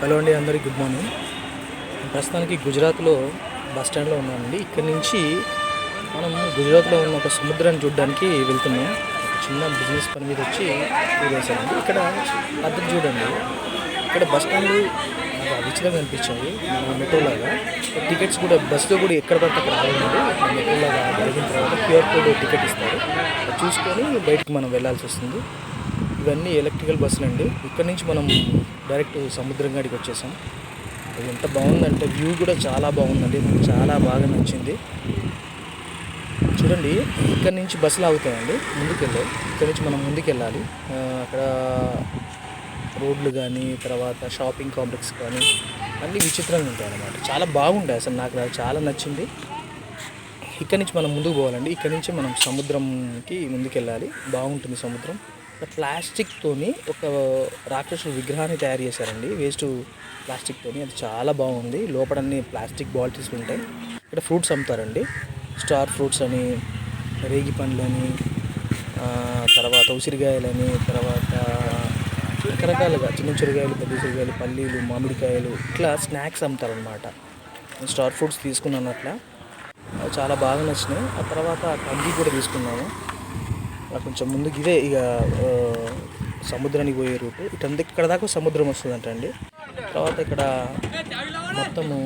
Hello అండి అందరికీ good morning. ప్రస్తుతానికి గుజరాత్లో బస్ స్టాండ్లో ఉన్నామండి. ఇక్కడ నుంచి మనం గుజరాత్లో ఉన్న ఒక సముద్రాన్ని చూడడానికి వెళ్తున్నాం. చిన్న బిజినెస్ పని మీద వచ్చి వేసానండి ఇక్కడ పద్ధతి చూడండి. ఇక్కడ బస్ స్టాండ్ నాకు అవిచితంగా అనిపించింది మన మెట్రో లాగా టికెట్స్ కూడా బస్సులో కూడా ఎక్కడ పడితే అక్కడ రావాలండి మెట్రోలాగా జరిగిన తర్వాత క్యూఆర్ కోడ్ టికెట్ ఇస్తారు. చూసుకొని బయటకు మనం వెళ్ళాల్సి వస్తుంది. ఇవన్నీ ఎలక్ట్రికల్ బస్సులు అండి ఇక్కడ నుంచి మనం డైరెక్ట్ సముద్రం కాడికి వచ్చేసాం. అది ఎంత బాగుందంటే వ్యూ కూడా చాలా బాగుందండి. నాకు చాలా బాగా నచ్చింది. చూడండి ఇక్కడ నుంచి బస్సులు ఆగుతాయండి. ముందుకెళ్ళాయి ఇక్కడ నుంచి మనం ముందుకెళ్ళాలి. అక్కడ రోడ్లు కానీ తర్వాత షాపింగ్ కాంప్లెక్స్ కానీ అన్నీ విచిత్రంగా ఉంటాయి అన్నమాట చాలా బాగుంటాయి అసలు. నాకు అది చాలా నచ్చింది. ఇక్కడ నుంచి మనం ముందుకు పోవాలండి. ఇక్కడ నుంచి మనం సముద్రంకి ముందుకెళ్ళాలి. బాగుంటుంది సముద్రం. ప్లాస్టిక్తోని ఒక రాక్షసుడు విగ్రహాన్ని తయారు చేశారండి. వేస్ట్ ప్లాస్టిక్తోని అది చాలా బాగుంది. లోపలన్నీ ప్లాస్టిక్ బాటిల్స్ ఉంటాయి. ఇక్కడ ఫ్రూట్స్ అమ్ముతారండి. స్టార్ ఫ్రూట్స్ అని రేగి పండ్లని తర్వాత ఉసిరికాయలని తర్వాత రకరకాలుగా చిన్న ఉసిరికాయలు పెద్ద ఉసిరికాయలు పల్లీలు మామిడికాయలు ఇట్లా స్నాక్స్ అమ్ముతారనమాట స్టార్ ఫ్రూట్స్ తీసుకున్నాను అట్లా. చాలా బాగా నచ్చినాయి. ఆ తర్వాత కంది కూడా తీసుకున్నాము అలా కొంచెం ముందుకు ఇదే ఇక సముద్రానికి పోయే రూట్. ఇటంతా ఇక్కడ దాకా సముద్రం వస్తుందంట అండి. తర్వాత ఇక్కడ మొత్తము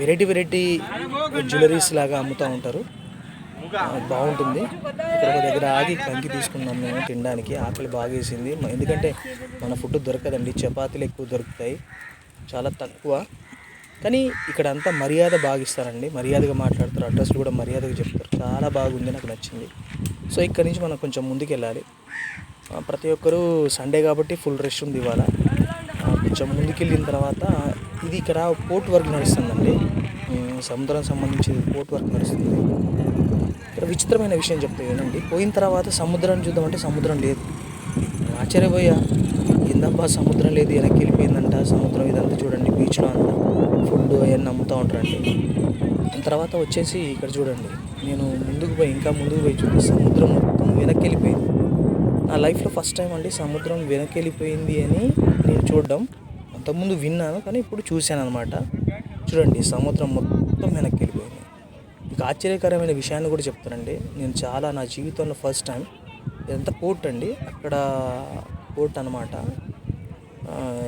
వెరైటీ వెరైటీ జ్యువెలరీస్ లాగా అమ్ముతూ ఉంటారు. బాగుంటుంది. ఇక్కడ ఒక దగ్గర ఆగి కంకి తీసుకున్నాం మేము తినడానికి. ఆకలి బాగా వేసింది. ఎందుకంటే మన ఫుడ్ దొరకదండి. చపాతీలు ఎక్కువ దొరుకుతాయి. చాలా తక్కువ. కానీ ఇక్కడ అంతా మర్యాద బాగా ఇస్తారండి మర్యాదగా మాట్లాడతారు. అడ్రస్లు కూడా మర్యాదగా చెప్తారు. చాలా బాగుంది నాకు నచ్చింది. సో ఇక్కడ నుంచి మనం కొంచెం ముందుకు వెళ్ళాలి ప్రతి ఒక్కరూ సండే కాబట్టి ఫుల్ రెస్ట్ ఉంది ఇవాళ. కొంచెం కొంచెం ముందుకెళ్ళిన తర్వాత ఇది ఇక్కడ పోర్ట్ వర్క్ నడుస్తుందండి. సముద్రం సంబంధించి పోర్ట్ వర్క్ నడుస్తుంది. ఇక్కడ విచిత్రమైన విషయం చెప్తే ఏంటండి పోయిన తర్వాత సముద్రాన్ని చూద్దామంటే సముద్రం లేదు. ఆశ్చర్యపోయా. ఏందబ్బా సముద్రం లేదు వెనక్కి వెళ్ళిపోయిందంట. సముద్రం ఇదంతా చూడండి బీచ్లో అంతా. ఫుడ్ అవన్నీ అమ్ముతూ ఉంటారండి? దాని తర్వాత వచ్చేసి ఇక్కడ చూడండి. నేను ముందుకు పోయి ఇంకా ముందుకు పోయి చూస్తే సముద్రం మొత్తం వెనక్కి వెళ్ళిపోయింది నా లైఫ్లో ఫస్ట్ టైం అండి సముద్రం వెనక్కి వెళ్ళిపోయింది అని నేను చూడడం. అంతకుముందు విన్నాను కానీ ఇప్పుడు చూశాను అనమాట చూడండి సముద్రం మొత్తం వెనక్కి వెళ్ళిపోయింది ఇక ఆశ్చర్యకరమైన విషయాన్ని కూడా చెప్తానండి. నేను చాలా నా జీవితంలో ఫస్ట్ టైం. ఇదంతా పోర్ట్ అండి. అక్కడ పోర్ట్ అనమాట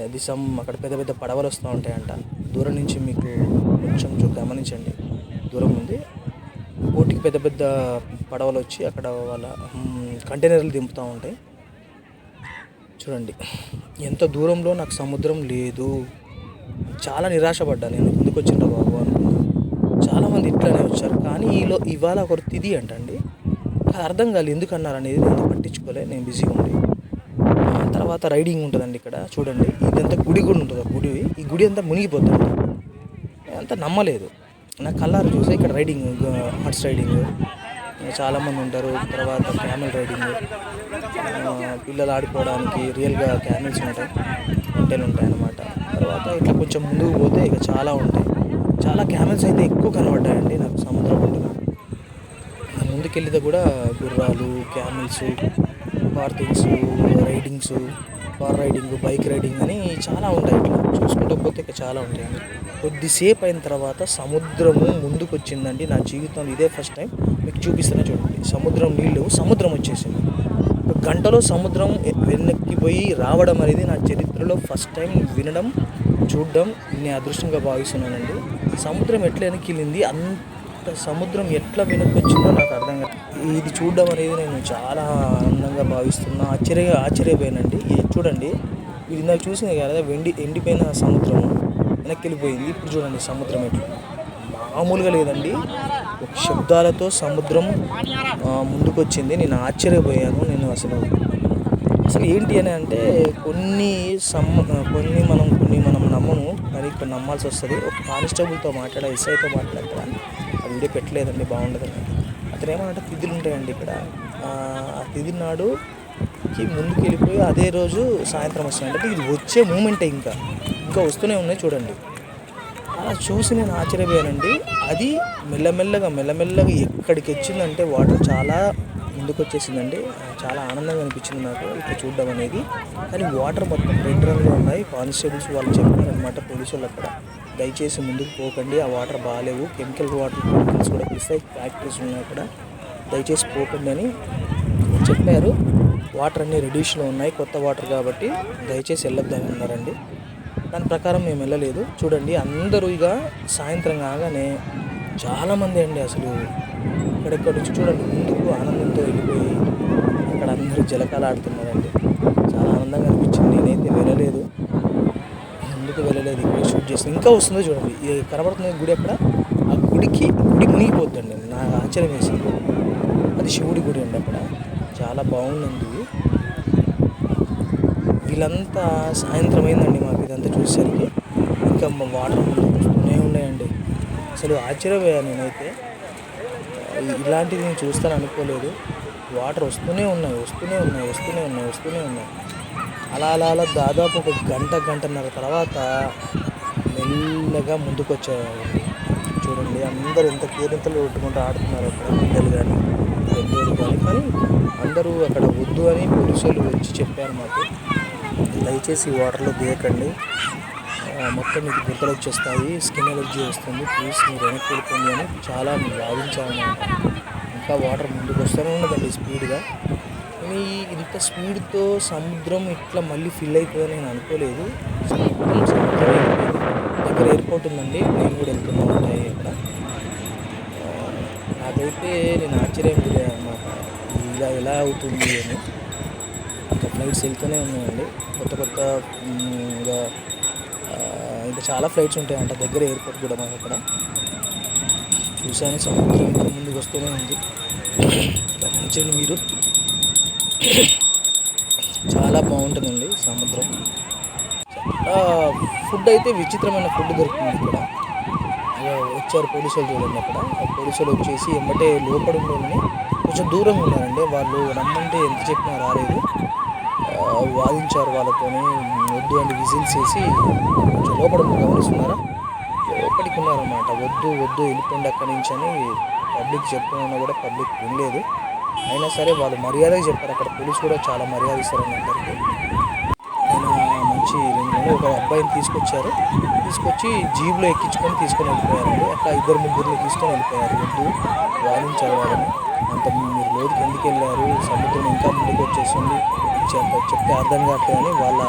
ఇది సమ్ అక్కడ పెద్ద పెద్ద పడవలు వస్తూ ఉంటాయంట. దూరం నుంచి మీకు కొంచెం గమనించండి. దూరం ఉంది. బోటికి పెద్ద పెద్ద పడవలు వచ్చి అక్కడ వాళ్ళ కంటైనర్లు దింపుతూ ఉంటాయి. చూడండి. ఎంత దూరంలో నాకు సముద్రం లేదు. చాలా నిరాశపడ్డా నేను. ఎందుకు వచ్చిండ్రా బాబు అనుకున్నా. చాలామంది ఇట్లానే వచ్చారు. కానీ ఈలో ఇవాళ ఒకరు తిది అంటండి. అది అర్థం కాలేదు. ఎందుకన్నారు అనేది నేను పట్టించుకోలే. నేను బిజీగా ఉండి. తర్వాత రైడింగ్ ఉంటుందండి ఇక్కడ చూడండి. ఇదంతా గుడి కూడా ఉంటుంది ఆ గుడి. ఈ గుడి అంతా మునిగిపోతుంది. అంతా నమ్మలేదు. నా కల్లారు చూస్తే ఇక్కడ రైడింగ్ హార్స్ రైడింగ్. చాలామంది ఉంటారు. తర్వాత క్యామెల్ రైడింగ్. పిల్లలు ఆడుకోవడానికి రియల్గా క్యామెల్స్ ఉంటాయి. ఒంటెలు ఉంటాయి అన్నమాట తర్వాత ఇట్లా కొంచెం ముందుకు పోతే ఇక చాలా ఉంటాయి. చాలా క్యామెల్స్ అయితే ఎక్కువ కనబడ్డాయండి. నాకు సముద్రం ఒడ్డున ముందుకెళ్ళితే కూడా గుర్రాలు camels car things ridings car riding bike riding అని చాలా ఉంటాయి ఇట్లా. చూసుకుంటూ పోతే ఇక చాలా ఉంటాయండి కొద్దిసేపు అయిన తర్వాత సముద్రము ముందుకు వచ్చిందండి నా జీవితంలో ఇదే ఫస్ట్ టైం మీకు చూపిస్తానే చూడండి. సముద్రం నీళ్ళు సముద్రం వచ్చేసింది. ఒక గంటలో సముద్రం వెనక్కి పోయి రావడం అనేది నా చరిత్రలో ఫస్ట్ టైం వినడం చూడడం నేను అదృష్టంగా భావిస్తున్నానండి. సముద్రం ఎట్లా వెనక్కి వెళ్ళింది అంత సముద్రం ఎట్లా వెనక్కి వచ్చిందో నాకు అర్థం కాదు. ఇది చూడడం అనేది నేను చాలా ఆనందంగా భావిస్తున్నా. ఆశ్చర్య ఆశ్చర్యపోయానండి. ఇది చూడండి. ఇది నాకు చూసింది కదా వెండి ఎండిపోయిన సముద్రం వెనక్కి వెళ్ళిపోయింది ఇప్పుడు చూడండి సముద్రం ఎట్లా. మామూలుగా లేదండి. శబ్దాలతో సముద్రం ముందుకొచ్చింది. ముందుకు వచ్చింది నేను ఆశ్చర్యపోయాను. నేను అసలు అసలు ఏంటి అని అంటే కొన్ని సమ్ కొన్ని మనం కొన్ని మనం నమ్మము. కానీ ఇక్కడ నమ్మాల్సి వస్తుంది. ఒక కానిస్టేబుల్తో మాట్లాడా ఎస్ఐతో మాట్లాడతా వీడియో పెట్టలేదండి బాగుండదని. అతను ఏమన్నా తిథులు ఉంటాయండి ఇక్కడ. ఆ ఆ తిథి నాడుకి ముందుకు వెళ్ళిపోయి అదే రోజు సాయంత్రం వస్తాయి అంటే ఇది వచ్చే మూమెంటే ఇంకా. ఇంకా వస్తూనే ఉన్నాయి చూడండి. అలా చూసి నేను ఆశ్చర్యపోయానండి. అది మెల్లమెల్లగా మెల్లమెల్లగా ఎక్కడికి వచ్చిందంటే వాటర్ చాలా ముందుకు వచ్చేసిందండి చాలా ఆనందంగా అనిపించింది నాకు ఇక్కడ చూడడం అనేది. కానీ వాటర్ మొత్తం రెడ్ రంగులో ఉన్నాయి. కానిస్టేబుల్స్ వాళ్ళు చెప్పారనమాట పోలీసు వాళ్ళు అక్కడ. దయచేసి ముందుకు పోకండి. ఆ వాటర్ బాగాలేవు. కెమికల్ వాటర్ కెమికల్స్ కూడా పిలుస్తాయి. ఫ్యాక్టరీస్ ఉన్నాయి అక్కడ దయచేసి పోకండి అని చెప్పారు. వాటర్ అన్ని రెడ్యూషన్లో ఉన్నాయి. కొత్త వాటర్ కాబట్టి దయచేసి వెళ్ళొద్దని అన్నారండి. దాని ప్రకారం మేము వెళ్ళలేదు. చూడండి అందరూ ఇక సాయంత్రం కాగానే చాలామంది అండి అసలు ఇక్కడెక్కడ నుంచి చూడండి ముందుకు ఆనందంతో వెళ్ళిపోయి అక్కడ అందరూ జలకాలు ఆడుతున్నారండి చాలా ఆనందంగా అనిపించింది. నేనైతే వెళ్ళలేదు ముందుకు వెళ్ళలేదు. ఇక్కడ షూట్ చేస్తాను ఇంకా వస్తుందో చూడండి. ఇది కనబడుతుంది గుడి అక్కడ ఆ గుడికి గుడి మునిగిపోద్దండి నాకు ఆశ్చర్యం వేసింది. అది శివుడి గుడి అండి అక్కడ. చాలా బాగుందండి వీళ్ళంతా సాయంత్రం అయిందండి మాకు ఇదంతా చూసేసరికి. ఇంకా వాటర్ ముందుకు వస్తూనే ఉన్నాయండి. అసలు ఆశ్చర్యపోయాను నేనైతే. ఇ- ఇలాంటిది నేను చూస్తాను అనుకోలేదు. వాటర్ వస్తూనే ఉన్నాయి వస్తూనే ఉన్నాయి వస్తూనే ఉన్నాయి వస్తూనే ఉన్నాయి. అలా అలా అలా దాదాపు ఒక గంట గంటన్నర తర్వాత మెల్లగా ముందుకు చూడండి అందరూ ఎంత కీరింతలు కొట్టుకుంటూ ఆడుతున్నారు అక్కడ పిల్లలు కానీ పెద్దలు కానీ కానీ అందరూ అక్కడ వద్దు అని పోలీసులు వచ్చి చెప్పారు మాకు. దయచేసి వాటర్లో దిగకండి మొత్తం మీకు గుర్తలు వచ్చేస్తాయి స్కిన్ ఎలర్జీ వస్తుంది. ప్లీజ్ మీరు వెనక్కి వెళ్ళిపోండి అని చాలా వాదించామన్నమాట ఇంకా వాటర్ ముందుకు వస్తూనే ఉన్నదండి స్పీడ్గా. కానీ ఇంత స్పీడ్తో సముద్రం ఇట్లా మళ్ళీ ఫిల్ అయిపోయిందని నేను అనుకోలేదు. దగ్గర ఎయిర్పోర్ట్ ఉందండి నేను కూడా వెళ్తున్నాను ఉంటాయి అక్కడ నాకైతే నేను ఆశ్చర్యం గురయ్యాను అనమాట ఇలా ఎలా అవుతుంది అని. ఇంకా ఫ్లైట్స్ వెళ్తూనే ఉన్నాయండి కొత్త కొత్త ఇంకా ఇంకా చాలా ఫ్లైట్స్ ఉంటాయంట దగ్గర ఎయిర్పోర్ట్ కూడా మాకు అక్కడ. చూశాను సముద్రం ఇంకా ముందుకు వస్తూనే ఉంది. గమనించండి మీరు. చాలా బాగుంటుందండి సముద్రం. ఫుడ్ అయితే విచిత్రమైన ఫుడ్ దొరుకుతుంది ఇక్కడ. వచ్చారు పోలీసులు చూడండి అక్కడ. ఆ పోలీసులు వచ్చేసి ఎమ్మటే లోపల కొంచెం దూరంగా ఉన్నారండి. వాళ్ళు రమ్మంటే ఎంత చెప్పినా రాలేదు. వాదించారు వాళ్ళతోని. వద్దు అని విజిల్స్ వేసి కొంచెం లోపల ఉన్న గమనిస్తున్నారా? లోపలికి ఉన్నారన్నమాట. వద్దు వద్దు వెళ్ళిపోండి అక్కడి నుంచి అని పబ్లిక్ చెప్తున్నా కూడా పబ్లిక్ వినలేదు. అయినా సరే వాళ్ళు మర్యాదగా చెప్పారు. అక్కడ పోలీసు కూడా చాలా మర్యాద ఇస్తారు అందరికీ. ఆయన మంచి రెండు ఒక అబ్బాయిని తీసుకొచ్చారు. తీసుకొచ్చి జీబ్లో ఎక్కించుకొని తీసుకొని వెళ్ళిపోయారు. అట్లా ఇద్దరు ముగ్గురిని తీసుకొని వెళ్ళిపోయారు. వద్దు వాదించారు వాళ్ళని అంత మీరు లోతుకి ఎందుకు వెళ్ళారు? సముద్రం ఇంకా ముందుకు వచ్చేసింది చెప్తే అర్థం కావట్లేదు వాళ్ళ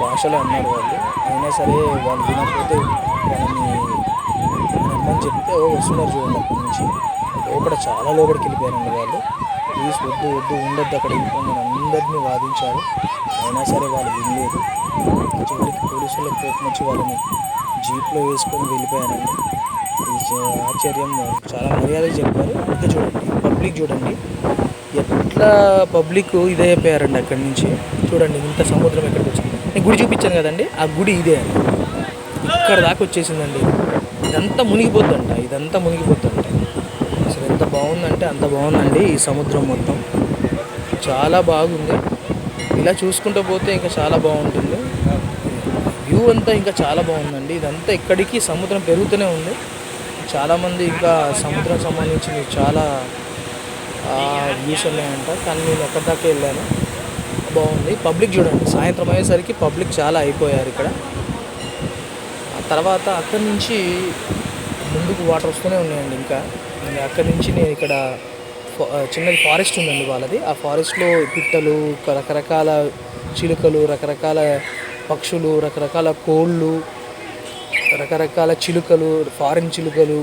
భాషలో అన్నారు వాళ్ళు. అయినా సరే వాళ్ళు వినకపోతే వాళ్ళని రమ్మని చెప్తే వస్తున్నారు చూడండి అక్కడి నుంచి. కూడా చాలా లోపలికి వెళ్ళిపోయారండి వాళ్ళు. ప్లీజ్ వద్దు వద్దు ఉండొద్దు అక్కడ వెళ్ళిపోండి అందరినీ వాదించారు. అయినా సరే వాళ్ళు వినలేదు. చివరికి పోలీసులకు కోపం వచ్చి వాళ్ళని జీప్లో వేసుకొని వెళ్ళిపోయారండి. ఇది ఆశ్చర్యం చాలా మర్యాద చెప్పారు. ఇంకా చూడండి పబ్లిక్ చూడండి. ఎట్లా పబ్లిక్ ఇదే అయిపోయారండి అక్కడి నుంచి? చూడండి ఇంత సముద్రం ఎక్కడికి వచ్చింది? నేను గుడి చూపించాను కదండి ఆ గుడి ఇదే అండి. ఇక్కడ దాకా వచ్చేసిందండి. ఇదంతా మునిగిపోతుందంట ఇదంతా మునిగిపోతుందంట అంత బాగుందండి ఈ సముద్రం మొత్తం. చాలా బాగుంది. ఇలా చూసుకుంటూ పోతే ఇంకా చాలా బాగుంటుంది. వ్యూ అంతా ఇంకా చాలా బాగుందండి. ఇదంతా ఇక్కడికి సముద్రం పెరుగుతూనే ఉంది. చాలామంది ఇంకా సముద్రం సంబంధించి చాలా వ్యూస్ ఉన్నాయంట. కానీ నేను ఎక్కడి దాకా వెళ్ళాను? బాగుంది. పబ్లిక్ చూడండి. సాయంత్రం అయ్యేసరికి పబ్లిక్ చాలా అయిపోయారు ఇక్కడ. ఆ తర్వాత అక్కడి నుంచి ముందుకు వాటర్ వస్తూనే ఉన్నాయండి ఇంకా. అండ్ అక్కడి నుంచి నేను ఇక్కడ చిన్నది ఫారెస్ట్ ఉందండి వాళ్ళది. ఆ ఫారెస్ట్లో పిట్టలు రకరకాల చిలుకలు రకరకాల పక్షులు రకరకాల కోళ్ళు రకరకాల చిలుకలు ఫారిన్ చిలుకలు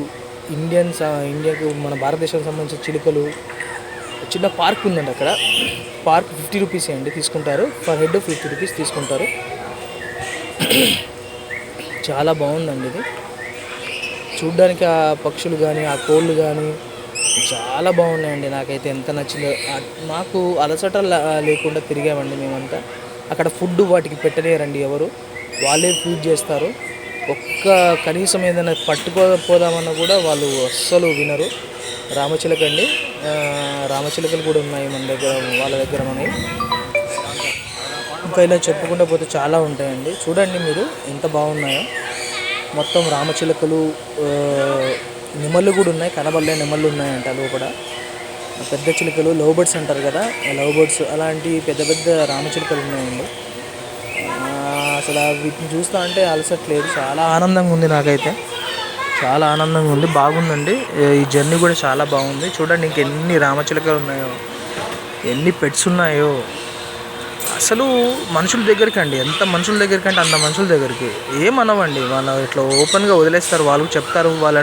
ఇండియన్ ఇండియాకు మన భారతదేశానికి సంబంధించిన చిలుకలు. చిన్న పార్క్ ఉందండి అక్కడ. పార్క్ ఫిఫ్టీ రూపీస్ అండి తీసుకుంటారు. పర్ హెడ్ ఫిఫ్టీ రూపీస్ తీసుకుంటారు. చాలా బాగుందండి ఇది. చూడ్డానికి ఆ పక్షులు కానీ ఆ కోళ్ళు కానీ చాలా బాగున్నాయండి. నాకైతే ఎంత నచ్చిందో. నాకు అలసట లేకుండా తిరిగామండి మేమంతా. అక్కడ ఫుడ్ వాటికి పెట్టలేరండి ఎవరు. వాళ్ళే ఫీడ్ చేస్తారు. ఒక్క కనీసం ఏదైనా పట్టుకోపోదామన్నా కూడా వాళ్ళు అస్సలు వినరు. రామచిలక అండి రామచిలకలు కూడా ఉన్నాయి మన దగ్గర వాళ్ళ దగ్గర మనవి. ఇంకా ఇలా చెప్పుకుంటూ పోతే చాలా ఉంటాయండి. చూడండి మీరు ఎంత బాగున్నాయో. మొత్తం రామచిలుకలు నెమళ్ళు కూడా ఉన్నాయి. కనబడలే నెమళ్ళు ఉన్నాయంట లోపల పెద్ద చిలుకలు లవ్ బర్డ్స్ అంటారు కదా లవ్ బర్డ్స్ అలాంటి పెద్ద పెద్ద రామచిలుకలు ఉన్నాయండి. అసలు వీటిని చూస్తా అంటే అలసట్లేదు. చాలా ఆనందంగా ఉంది నాకైతే. చాలా ఆనందంగా ఉంది. బాగుందండి. ఈ జర్నీ కూడా చాలా బాగుంది. చూడండి ఇంకెన్ని రామచిలుకలు ఉన్నాయో. ఎన్ని పెట్స్ ఉన్నాయో. అసలు మనుషుల దగ్గరికి అండి ఎంత మనుషుల దగ్గరికి అంటే అంత మనుషుల దగ్గరికి. ఏమనవండి వాళ్ళు ఇట్లా ఓపెన్గా వదిలేస్తారు వాళ్ళు చెప్తారు వాళ్ళ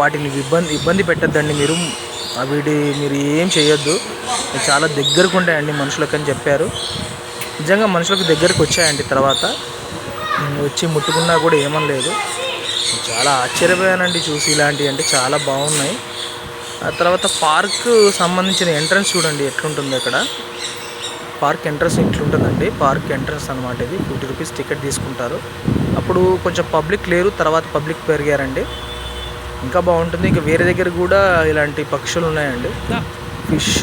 వాటిని ఇబ్బంది ఇబ్బంది పెట్టద్దండి మీరు. వీటి మీరు ఏం చేయొద్దు. చాలా దగ్గరకు ఉంటాయండి మనుషులకు అని చెప్పారు. నిజంగా మనుషులకు దగ్గరకు వచ్చాయండి తర్వాత. వచ్చి ముట్టుకున్నా కూడా ఏమనలేదు చాలా ఆశ్చర్యపోయానండి చూసి ఇలాంటివి అంటే చాలా బాగున్నాయి. ఆ తర్వాత పార్క్ సంబంధించిన ఎంట్రన్స్ చూడండి ఎట్లుంటుంది అక్కడ. పార్క్ ఎంట్రన్స్ ఇట్లుంటుందండి. పార్క్ ఎంట్రన్స్ అనమాట ఇది. ఫిఫ్టీ రూపీస్ టికెట్ తీసుకుంటారు. అప్పుడు కొంచెం పబ్లిక్ లేరు తర్వాత పబ్లిక్ పెరిగారండి. ఇంకా బాగుంటుంది. ఇంకా వేరే దగ్గర కూడా ఇలాంటి పక్షులు ఉన్నాయండి. ఫిష్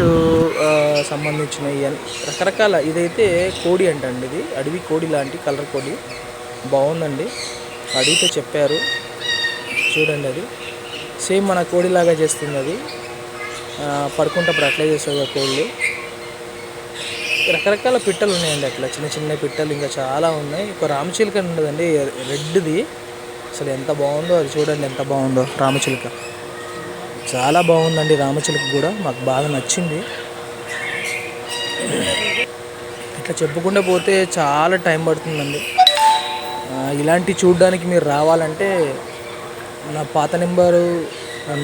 సంబంధించినవి అని రకరకాల ఇదైతే కోడి అంటండి ఇది. అడవి కోడి లాంటి కలర్ కోడి. బాగుందండి. అడిగితే చెప్పారు. చూడండి అది. సేమ్ మన కోడిలాగా చేస్తుంది అది. పడుకుంటప్పుడు అట్లే చేస్తుంది కోళ్ళు. రకరకాల పిట్టలు ఉన్నాయండి అట్లా. చిన్న చిన్న పిట్టలు ఇంకా చాలా ఉన్నాయి. ఒక రామచిలుక ఉండదండి. రెడ్ది. అసలు ఎంత బాగుందో అది చూడండి ఎంత బాగుందో రామచిలుక. చాలా బాగుందండి రామచిలుక కూడా. మాకు బాగా నచ్చింది. ఇట్లా చెప్పుకుంటే పోతే చాలా టైం పడుతుందండి. ఇలాంటి చూడడానికి మీరు రావాలంటే నా పాత నెంబరు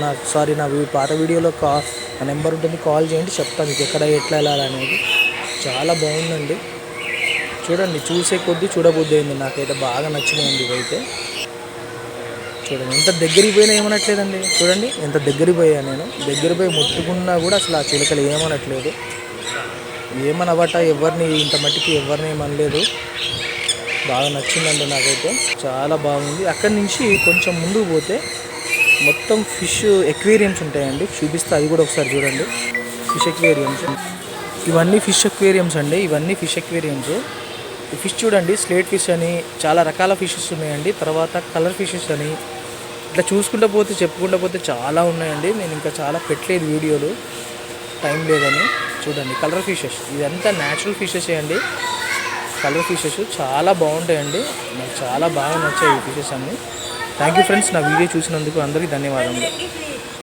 నా సారీ నా పాత వీడియోలో కా నా నెంబర్ ఉంటుంది కాల్ చేయండి చెప్తాను మీకు ఎక్కడ ఎట్లా వెళ్ళాలనేది. చాలా బాగుందండి. చూడండి చూసే కొద్దీ చూడబుద్ధి అయింది నాకైతే బాగా నచ్చినాయండి ఇవైతే చూడండి ఎంత దగ్గరికి పోయినా ఏమనట్లేదండి. చూడండి ఎంత దగ్గరికి పోయా నేను. దగ్గర పోయి ముట్టుకున్నా కూడా అసలు ఆ చిలుకలు ఏమనట్లేదు. ఏమనవట ఎవరిని ఇంత మట్టికి ఎవరిని ఏమనలేదు. బాగా నచ్చిందండి నాకైతే. చాలా బాగుంది. అక్కడి నుంచి కొంచెం ముందుకు పోతే మొత్తం ఫిష్ ఎక్వేరియమ్స్ ఉంటాయండి. చూపిస్తే అది కూడా ఒకసారి చూడండి. ఫిష్ ఎక్వేరియమ్స్ ఇవన్నీ ఫిష్ అక్వేరియమ్స్ అండి ఇవన్నీ ఫిష్ అక్వేరియమ్స్ ఈ ఫిష్ చూడండి స్లేట్ ఫిష్ అని చాలా రకాల ఫిషెస్ ఉన్నాయండి. తర్వాత కలర్ ఫిషెస్ అని ఇట్లా చూసుకుంటూ పోతే చెప్పుకుంటూ పోతే చాలా ఉన్నాయండి. నేను ఇంకా చాలా పెట్టలేదు వీడియోలు టైం లేదని. చూడండి కలర్ ఫిషెస్ ఇదంతా న్యాచురల్ ఫిషెస్ అండి. కలర్ ఫిషెస్ చాలా బాగుంటాయండి. నాకు చాలా బాగా నచ్చాయి ఈ ఫిషెస్ అన్ని. థ్యాంక్ యూ ఫ్రెండ్స్ నా వీడియో చూసినందుకు అందరికీ ధన్యవాదములు.